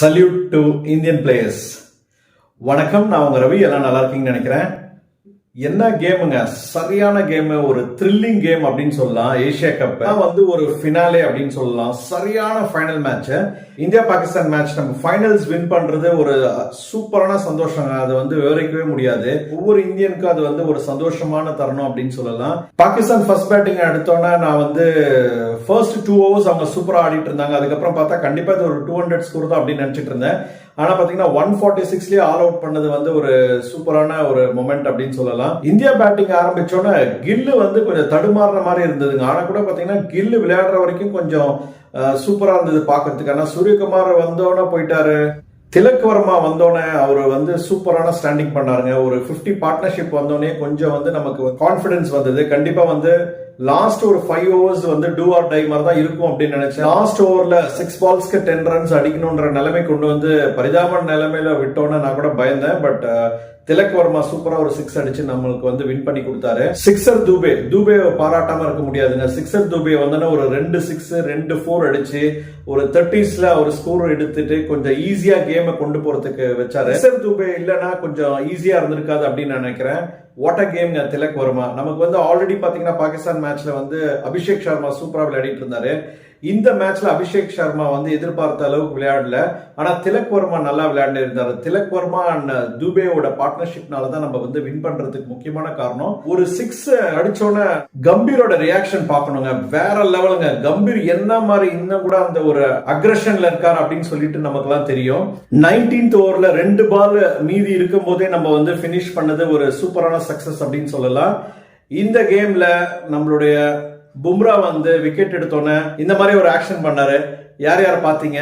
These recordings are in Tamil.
சல்யூட் டு இந்தியன் பிளேயர்ஸ் வணக்கம் நான் உங்க ரவி. எல்லாம் நல்லா இருக்கீங்கன்னு நினைக்கிறேன். என்ன கேமுங்க? சரியான கேமு ஒரு த்ரில்லிங் கேம் அப்படின்னு சொல்லலாம். ஏசியா கப் வந்து ஒரு ஃபினாலே அப்படின்னு சொல்லலாம். சரியான final match India Pakistan match நம்ம ஃபைனல்ஸ் வின் பண்றது ஒரு சூப்பரான சந்தோஷங்க. அது வந்து விவரிக்கவே முடியாது. ஒவ்வொரு இந்தியனுக்கும் அது வந்து ஒரு சந்தோஷமான தருணம் அப்படின்னு சொல்லலாம். பாகிஸ்தான் ஃபர்ஸ்ட் பேட்டிங் எடுத்தோன்னே நான் வந்து ஃபர்ஸ்ட் டூ ஹவர்ஸ் அவங்க சூப்பராக ஆடிட்டு இருந்தாங்க. அதுக்கப்புறம் பார்த்தா கண்டிப்பா இது ஒரு டூ ஹண்ட்ரட் ஸ்கோர் தான் அப்படின்னு நினைச்சிட்டு இருந்தேன். ஆனா பாத்தீங்கன்னா ஒன் ஃபார்ட்டி சிக்ஸ்லயே ஆல் அவுட் பண்ணது வந்து ஒரு சூப்பரான ஒரு மொமெண்ட் அப்படின்னு சொல்லலாம். இந்தியா பேட்டிங் ஆரம்பிச்சோன்னே கில்லு வந்து கொஞ்சம் தடுமாறுற மாதிரி இருந்ததுங்க. ஆனா கூட பாத்தீங்கன்னா கில்லு விளையாடுற வரைக்கும் கொஞ்சம் சூப்பரா இருந்தது பாக்குறதுக்கு. ஆனா சூரியகுமார் வந்தோன்னே போயிட்டாரு. திலக் வர்மா வந்தோடனே அவர் வந்து சூப்பரான ஸ்டாண்டிங் பண்ணாருங்க. ஒரு 50 பார்ட்னர்ஷிப் வந்தோடனே கொஞ்சம் வந்து நமக்கு கான்ஃபிடன்ஸ் வந்தது. கண்டிப்பா வந்து லாஸ்ட் ஒரு ஃபைவ் ஓவர்ஸ் வந்து டூ ஆர் டை மாதிரி தான் இருக்கும் அப்படின்னு நினைச்சேன். லாஸ்ட் ஓவர்ல சிக்ஸ் பால்ஸ்க்கு டென் ரன்ஸ் அடிக்கணுன்ற நிலைமை கொண்டு வந்து பரிதாப நிலைமையில விட்டோன்னு நான் கூட பயந்தேன். பட் திலக் வர்மா சூப்பரா ஒரு சிக்ஸ் அடிச்சு நம்மளுக்கு வந்து வின் பண்ணி கொடுத்தாரு. சிக்ஸர் தூபே தூபே பாராட்டாம இருக்க முடியாதுங்க. சிக்ஸர் தூபே வந்தோன்னா ஒரு ரெண்டு சிக்ஸ் ரெண்டு ஃபோர் அடிச்சு ஒரு தேர்ட்டிஸ்ல ஒரு ஸ்கோர் எடுத்துட்டு கொஞ்சம் ஈஸியா கேமை கொண்டு போறதுக்கு வச்சாரு. சிக்ஸர் தூபே இல்லைன்னா கொஞ்சம் ஈஸியா இருந்திருக்காது அப்படின்னு நான் நினைக்கிறேன். வாட் அ கேம்ங்க திலக் வர்மா. நமக்கு வந்து ஆல்ரெடி பாத்தீங்கன்னா பாகிஸ்தான் மேட்ச்ல வந்து அபிஷேக் சர்மா சூப்பரா விளையாடிட்டு இருந்தாரு. இந்த மேட்ச்ல அபிஷேக் சர்மா வந்து எதிர்பார்த்த அளவுக்கு விளையாடல. ஆனா திலக் வர்மா நல்லா விளையாண்டு இருந்தாரு. திலக் வர்மா அண்ட் துபேவோட பார்ட்னர்ஷிப்னால தான் நம்ம வந்து வின் பண்றதுக்கு முக்கியமான காரணம். ஒரு சிக்ஸ் அடிச்சோன்னே கம்பீரோட ரியாக்ஷன் பார்க்கணுங்க. வேற லெவலுங்க கம்பீர் என்ன மாதிரி இன்னும் கூட அந்த ஒரு அக்ரஷன்ல இருக்கார் அப்படின்னு சொல்லிட்டு நமக்கு எல்லாம் தெரியும் நைன்டீன்த் ஓவர்ல ரெண்டு பால் மீதி இருக்கும் போதே நம்ம வந்து பினிஷ் பண்ணது ஒரு சூப்பரான சக்சஸ் அப்படின்னு சொல்லலாம். இந்த கேம்ல நம்மளுடைய பும்ரா வந்து விக்கெட் எடுத்தோன்னே இந்த மாதிரி ஒரு ஆக்ஷன் பண்ணாரு. யார் யார் பார்த்தீங்க?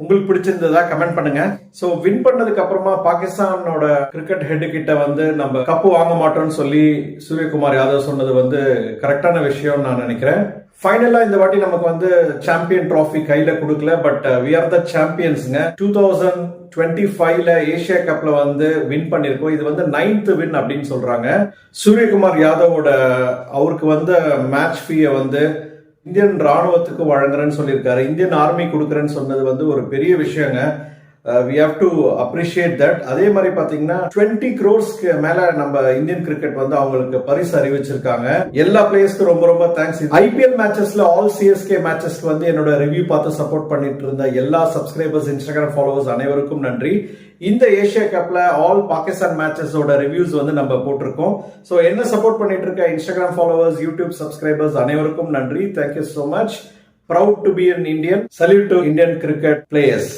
உங்களுக்கு பிடிச்சிருந்ததா கமெண்ட் பண்ணுங்க. ஸோ வின் பண்ணதுக்கு அப்புறமா பாகிஸ்தானோட கிரிக்கெட் ஹெட் கிட்ட வந்து நம்ம கப்பு வாங்க மாட்டோம்னு சொல்லி சூரியகுமார் யாதவ் சொன்னது வந்து கரெக்டான விஷயம்னு நான் நினைக்கிறேன். ஃபைனலா இந்த வாட்டி நமக்கு வந்து சாம்பியன் ட்ராஃபி கையில கொடுக்கல பட் வி ஆர் த சாம்பியன்ஸ்ங்க டூ தௌசண்ட் டுவெண்ட்டி ஃபைவ்ல ஏஷியா கப்ல வந்து வின் பண்ணிருக்கோம். இது வந்து நைன்த் வின் அப்படின்னு சொல்றாங்க. சூரியகுமார் யாதவோட அவருக்கு வந்து மேட்ச் ஃபீயை வந்து இந்தியன் ராணுவத்துக்கு வழங்குறேன்னு சொல்லியிருக்காரு. இந்தியன் ஆர்மி கொடுக்குறேன்னு சொன்னது வந்து ஒரு பெரிய விஷயங்க. We have to appreciate that அதே மாதிரி பாத்தீங்கன்னா டுவெண்ட்டி க்ரோர்ஸ்க்கு மேல நம்ம இந்தியன் கிரிக்கெட் வந்து அவங்களுக்கு பரிசு அறிவிச்சிருக்காங்க. எல்லா பிளேயர்ஸ்க்கும் ரொம்ப ரொம்ப தேங்க்ஸ் ஐபிஎல் மேட்சஸ்ல ஆல் சிஎஸ்கே மேட்சஸ்க்கு வந்து என்னோட ரிவ்யூ பார்த்து சப்போர்ட் பண்ணிட்டு இருந்த எல்லா சப்ஸ்கிரைபர்ஸ் இன்ஸ்டாகிராம் ஃபாலோவர்ஸ் அனைவருக்கும் நன்றி. இந்த ஏஷியா கப்ல ஆல் பாகிஸ்தான் மேட்சஸோட ரிவ்யூஸ் வந்து நம்ம போட்டிருக்கோம். ஸோ என்ன சப்போர்ட் பண்ணிட்டு இருக்க இன்ஸ்டாகிராம் ஃபாலோவர்ஸ் யூடியூப் சப்ஸ்கிரைபர்ஸ் அனைவருக்கும் நன்றி. Thank you so much proud to be an Indian salute to Indian cricket players